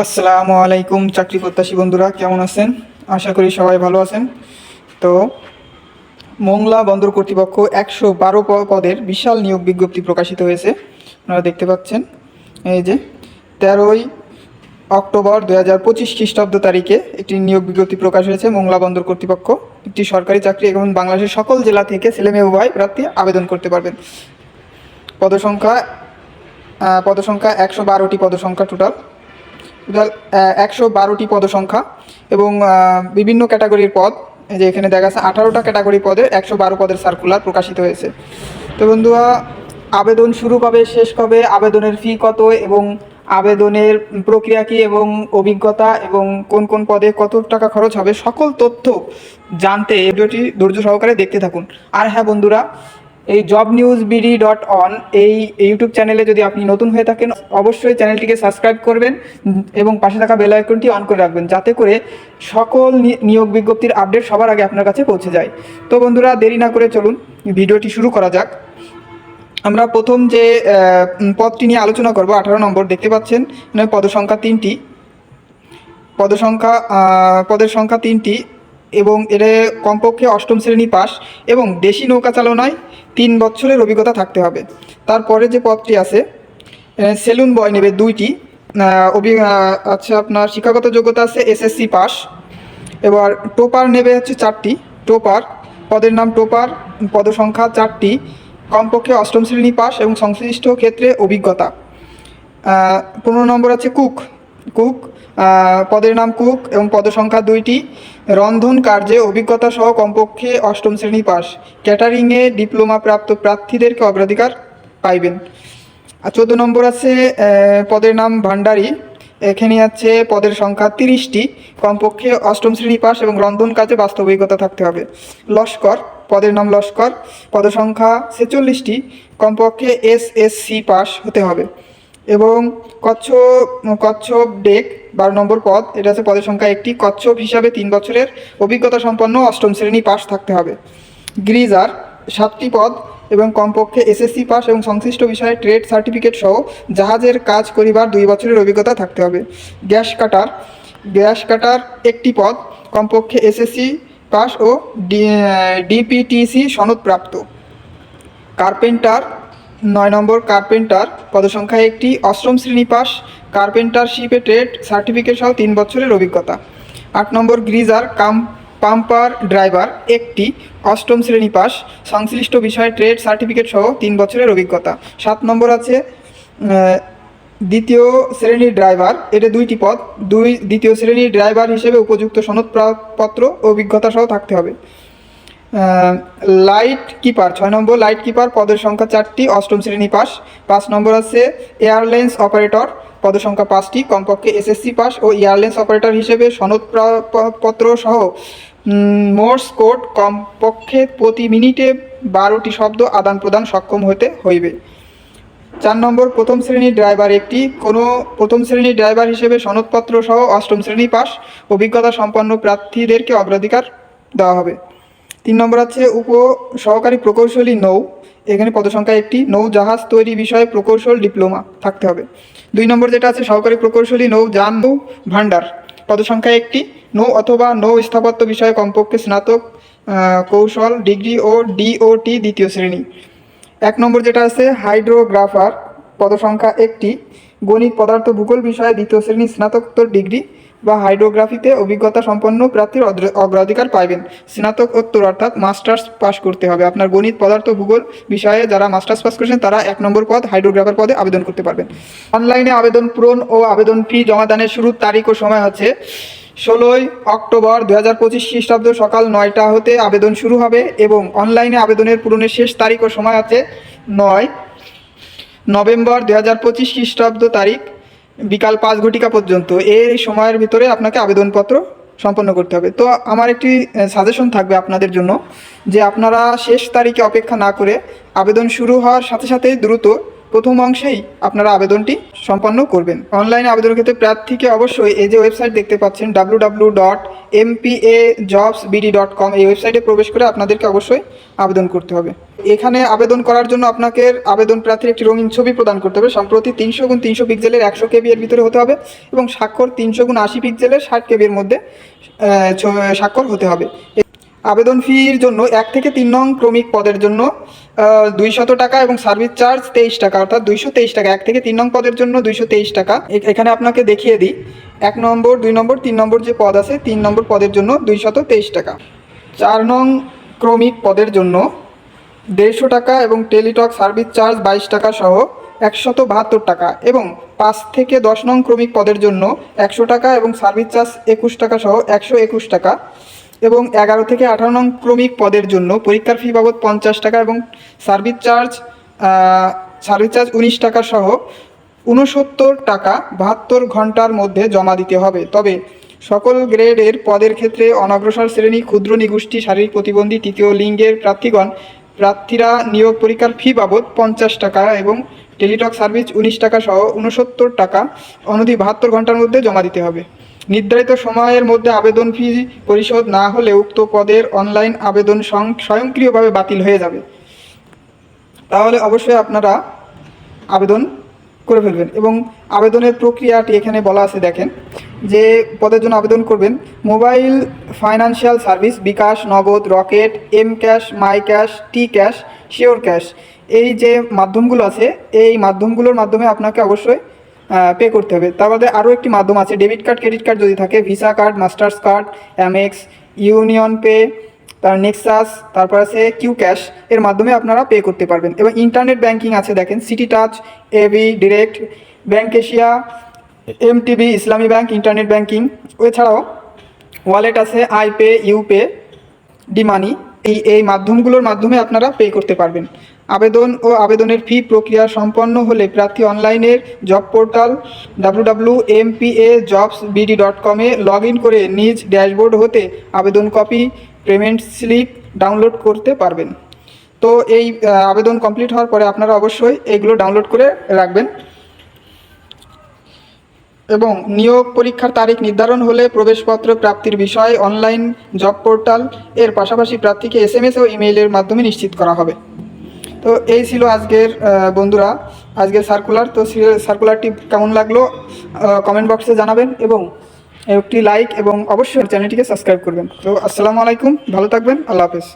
আসসালামু আলাইকুম চাকরি প্রত্যাশী বন্ধুরা, কেমন আছেন? আশা করি সবাই ভালো আছেন। তো, মোংলা বন্দর কর্তৃপক্ষ একশো বারো পদের বিশাল নিয়োগ বিজ্ঞপ্তি প্রকাশিত হয়েছে। আপনারা দেখতে পাচ্ছেন, এই যে, তেরোই অক্টোবর দু হাজার পঁচিশ খ্রিস্টাব্দ তারিখে একটি নিয়োগ বিজ্ঞপ্তি প্রকাশ হয়েছে মোংলা বন্দর কর্তৃপক্ষ। একটি সরকারি চাকরি এবং বাংলাদেশের সকল জেলা থেকে ছেলেমেয়ে উভয় প্রার্থী আবেদন করতে পারবেন। পদসংখ্যা পদসংখ্যা একশো বারোটি পদসংখ্যা টোটাল একশো বারোটি পদসংখ্যা এবং বিভিন্ন ক্যাটাগরির পদ। যে এখানে দেখা যাচ্ছে আঠারোটা ক্যাটাগরি পদে একশো বারো পদের সার্কুলার প্রকাশিত হয়েছে। তো বন্ধুরা, আবেদন শুরু কবে, শেষ কবে, আবেদনের ফি কত এবং আবেদনের প্রক্রিয়া কী এবং অভিজ্ঞতা এবং কোন কোন পদে কত টাকা খরচ হবে, সকল তথ্য জানতে ভিডিওটি ধৈর্য সহকারে দেখতে থাকুন। আর হ্যাঁ বন্ধুরা এই job news BD dot on এই ইউটিউব চ্যানেলে যদি আপনি নতুন হয়ে থাকেন, অবশ্যই চ্যানেলটিকে সাবস্ক্রাইব করবেন এবং পাশে থাকা বেল আইকনটি অন করে রাখবেন, যাতে করে সকল নিয়োগ বিজ্ঞপ্তির আপডেট সবার আগে আপনার কাছে পৌঁছে যায়। তো বন্ধুরা, দেরি না করে চলুন, ভিডিওটি শুরু করা যাক। আমরা প্রথম যে পদটি নিয়ে আলোচনা করব, আঠারো নম্বর দেখতে পাচ্ছেন পদসংখ্যা তিনটি। পদসংখ্যা পদের সংখ্যা তিনটি। এবং এর কমপক্ষে অষ্টম শ্রেণি পাস এবং দেশি নৌকা চালনায় তিন বছরের অভিজ্ঞতা থাকতে হবে। তারপরে যে পদটি আছে সেলুন বয় নেবে দুইটি। অভি আচ্ছা আপনার শিক্ষাগত যোগ্যতা আছে এসএসসি পাস এবার টোপার নেবে হচ্ছে চারটি। টোপার, পদের নাম টোপার, পদসংখ্যা চারটি, কমপক্ষে অষ্টম শ্রেণি পাস এবং সংশ্লিষ্ট ক্ষেত্রে অভিজ্ঞতা। পনেরো নম্বর আছে কুক। কুক পদের নাম কুক এবং পদসংখ্যা দুইটি। রন্ধন কার্যে অভিজ্ঞতা সহ কমপক্ষে অষ্টম শ্রেণি পাস। ক্যাটারিংয়ে ডিপ্লোমা প্রাপ্ত প্রার্থীদেরকে অগ্রাধিকার পাইবেন। আর চোদ্দ নম্বর আছে পদের নাম ভান্ডারী। এখানে আছে, পদের সংখ্যা তিরিশটি। কমপক্ষে অষ্টম শ্রেণি পাস এবং রন্ধন কাজে বাস্তব অভিজ্ঞতা থাকতে হবে। লস্কর, পদের নাম লস্কর। পদসংখ্যা ছেচল্লিশটি। কমপক্ষে এস এস সি পাস হতে হবে। এবং কচ্ছপ কচ্ছপ ডেক, বারো নম্বর পদ, এটা হচ্ছে পদের সংখ্যা একটি। কচ্ছপ হিসাবে তিন বছরের অভিজ্ঞতা সম্পন্ন অষ্টম শ্রেণি পাশ থাকতে হবে। গ্রিজার, সাতটি পদ এবং কমপক্ষে এসএসসি পাস এবং সংশ্লিষ্ট বিষয়ে ট্রেড সার্টিফিকেট সহ জাহাজের কাজ করিবার দুই বছরের অভিজ্ঞতা থাকতে হবে। গ্যাস কাটার গ্যাস কাটার একটি পদ, কমপক্ষে এসএসসি পাস ও ডিপিটিসি সনদপ্রাপ্ত। কার্পেন্টার নয় নম্বর কার্পেন্টার। পদসংখ্যা একটি অষ্টম শ্রেণি পাস। কার্পেন্টারশিপে ট্রেড সার্টিফিকেট সহ তিন বছরের অভিজ্ঞতা। আট নম্বর গ্রিজার, কাম, পাম্পার, ড্রাইভার একটি অষ্টম শ্রেণি পাস। সংশ্লিষ্ট বিষয়ে ট্রেড সার্টিফিকেট সহ তিন বছরের অভিজ্ঞতা। সাত নম্বর আছে দ্বিতীয় শ্রেণির ড্রাইভার। এটা দুইটি পদ। দুই, দ্বিতীয় শ্রেণির ড্রাইভার হিসেবে উপযুক্ত সনদপত্র অভিজ্ঞতা সহ থাকতে হবে। লাইট কিপার, ছয় নম্বর লাইট কিপার, পদের সংখ্যা চারটি, অষ্টম শ্রেণি পাস। পাঁচ নম্বর আছে এয়ারলাইন্স অপারেটর, পদের সংখ্যা পাঁচটি, কমপক্ষে এসএসসি পাস ও এয়ারলাইন্স অপারেটর হিসেবে সনদপত্র সহ মোর্স কোড কমপক্ষে প্রতি মিনিটে বারোটি শব্দ আদান প্রদান সক্ষম হতে হইবে। চার নম্বর প্রথম শ্রেণির ড্রাইভার একটি, কোনো প্রথম শ্রেণির ড্রাইভার হিসেবে সনদপত্র সহ অষ্টম শ্রেণি পাস, অভিজ্ঞতা সম্পন্ন প্রার্থীদেরকে অগ্রাধিকার দেওয়া হবে। তিন নম্বর আছে উপ সহকারী প্রকৌশলী নৌ। এখানে পদসংখ্যা একটি। নৌ জাহাজ তৈরি বিষয়ে প্রকৌশল ডিপ্লোমা থাকতে হবে। দুই নম্বর যেটা আছে, সহকারী প্রকৌশলী নৌ যান নৌ ভাণ্ডার পদসংখ্যা একটি। নৌ অথবা নৌ স্থাপত্য বিষয়ে কমপক্ষে স্নাতক কৌশল, ডিগ্রি ও ডিওটি দ্বিতীয় শ্রেণি। এক নম্বর যেটা আছে, হাইড্রোগ্রাফার। পদসংখ্যা একটি। গণিত পদার্থ ভূগোল বিষয়ে দ্বিতীয় শ্রেণি স্নাতকোত্তর ডিগ্রি। বা হাইড্রোগ্রাফিতে অভিজ্ঞতা সম্পন্ন প্রার্থীর অগ্রাধিকার পাইবেন। স্নাতকোত্তর অর্থাৎ মাস্টার্স পাস করতে হবে। আপনার গণিত, পদার্থ, ভূগোল বিষয়ে যারা মাস্টার্স পাস করেছেন, তারা এক নম্বর পদ হাইড্রোগ্রাফার পদে আবেদন করতে পারবেন। অনলাইনে আবেদন পূরণ ও আবেদন ফি জমাদানের শুরুর তারিখ ও সময় হচ্ছে ষোলোই অক্টোবর দু হাজার পঁচিশ খ্রিস্টাব্দ সকাল নয়টা হতে আবেদন শুরু হবে এবং অনলাইনে আবেদনের পূরণের শেষ তারিখ ও সময় আছে নয় নভেম্বর দু হাজার পঁচিশ খ্রিস্টাব্দ তারিখ। বিকাল পাঁচ ঘটিকা পর্যন্ত এই সময়ের ভিতরে আপনাকে আবেদনপত্র সম্পন্ন করতে হবে। তো আমার একটি সাজেশন থাকবে আপনাদের জন্য যে আপনারা শেষ তারিখে অপেক্ষা না করে আবেদন শুরু হওয়ার সাথে সাথে দ্রুত প্রথম অংশেই আপনারা আবেদনটি সম্পন্ন করবেন। অনলাইনে আবেদনের ক্ষেত্রে প্রার্থীকে অবশ্যই এই যে ওয়েবসাইট দেখতে পাচ্ছেন W W dot MPA jobs BD dot com এই ওয়েবসাইটে প্রবেশ করে আপনাদেরকে অবশ্যই আবেদন করতে হবে। এখানে আবেদন করার জন্য আপনাকে আবেদন প্রার্থীর একটি রঙিন ছবি প্রদান করতে হবে। সম্প্রতি তিনশো গুণ তিনশো পিক্সেলের একশো কেবি এর ভিতরে হতে হবে এবং স্বাক্ষর তিনশো গুণ আশি পিক্সেলের ষাট কেবি এর মধ্যে স্বাক্ষর হতে হবে। আবেদন ফির জন্য এক থেকে তিন নং ক্রমিক পদের জন্য দুইশত টাকা এবং সার্ভিস চার্জ তেইশ টাকা, অর্থাৎ দুইশো তেইশ টাকা। এক থেকে তিন নং পদের জন্য দুইশো তেইশ টাকা। এখানে আপনাকে দেখিয়ে দিই। এক নম্বর, দুই নম্বর, তিন নম্বর যে পদ আছে, তিন নম্বর পদের জন্য দুইশত তেইশ টাকা। চার নং ক্রমিক পদের জন্য দেড়শো টাকা এবং টেলিটক সার্ভিস চার্জ বাইশ টাকা সহ একশত বাহাত্তর টাকা এবং পাঁচ থেকে দশ নং ক্রমিক পদের জন্য একশো টাকা এবং সার্ভিস চার্জ একুশ টাকা সহ একশো একুশ টাকা। এবং এগারো থেকে আঠারো নং ক্রমিক পদের জন্য পরীক্ষার ফি বাবদ পঞ্চাশ টাকা এবং সার্ভিস চার্জ সার্ভিস চার্জ উনিশ টাকা সহ উনসত্তর টাকা বাহাত্তর ঘণ্টার মধ্যে জমা দিতে হবে। তবে সকল গ্রেডের পদের ক্ষেত্রে অনগ্রসর শ্রেণি, ক্ষুদ্র নিগোষ্ঠী, শারীরিক প্রতিবন্ধী, তৃতীয় লিঙ্গের প্রার্থীগণ, প্রার্থীরা নিয়োগ পরীক্ষার ফি বাবদ পঞ্চাশ টাকা এবং টেলিটক সার্ভিস উনিশ টাকা সহ উনসত্তর টাকা অনধি বাহাত্তর ঘণ্টার মধ্যে জমা দিতে হবে। নির্ধারিত সময়ের মধ্যে আবেদন ফি পরিশোধ না হলে উক্ত পদের অনলাইন আবেদন স্বয়ংক্রিয়ভাবে বাতিল হয়ে যাবে। তাহলে অবশ্যই আপনারা আবেদন করে ফেলবেন এবং আবেদনের প্রক্রিয়াটি এখানে বলা আছে, দেখেন, যে পদের জন্য আবেদন করবেন mobile financial service, bKash, Nagad, Rocket, M cash, my cash, T cash, sure cash. এই যে মাধ্যমগুলো আছে, এই মাধ্যমগুলোর মাধ্যমে আপনাকে অবশ্যই পে করতে হবে। তার বাদে আরও একটি মাধ্যম আছে। ডেবিট কার্ড ক্রেডিট কার্ড যদি থাকে Visa card masters card Amex UnionPay তার নেক্সাস তারপর আছে কিউ ক্যাশ এর মাধ্যমে আপনারা পে করতে পারবেন। এবং ইন্টারনেট ব্যাংকিং আছে, দেখেন City Touch AB direct bank Asia MTB Islami bank internet banking এছাড়াও ওয়ালেট আছে আইপে ইউপে ডিমানি এই এই মাধ্যমগুলোর মাধ্যমে আপনারা পে করতে পারবেন। আবেদন ও আবেদনের ফি প্রক্রিয়া সম্পন্ন হলে প্রার্থী অনলাইনের job portal W W M P A jobs BD dot কমে লগ ইন করে নিজ ড্যাশবোর্ড হতে আবেদন কপি পেমেন্ট স্লিপ ডাউনলোড করতে পারবেন। তো এই আবেদন কমপ্লিট হওয়ার পরে আপনারা অবশ্যই এগুলো ডাউনলোড করে রাখবেন। এবং নিয়োগ পরীক্ষার তারিখ নির্ধারণ হলে প্রবেশপত্র প্রাপ্তির বিষয়ে অনলাইন জব পোর্টাল এর পাশাপাশি প্রার্থীকে এস এম এস ও ইমেইলের মাধ্যমে নিশ্চিত করা হবে। তো এই ছিল আজকের বন্ধুরা। আজকের সার্কুলার তো সার্কুলারটি কেমন লাগল কমেন্ট বক্সে জানাবেন এবং একটি লাইক এবং অবশ্যই চ্যানেলটিকে সাবস্ক্রাইব করবেন। তো আসসালামু আলাইকুম, ভালো থাকবেন, আল্লাহ হাফেজ।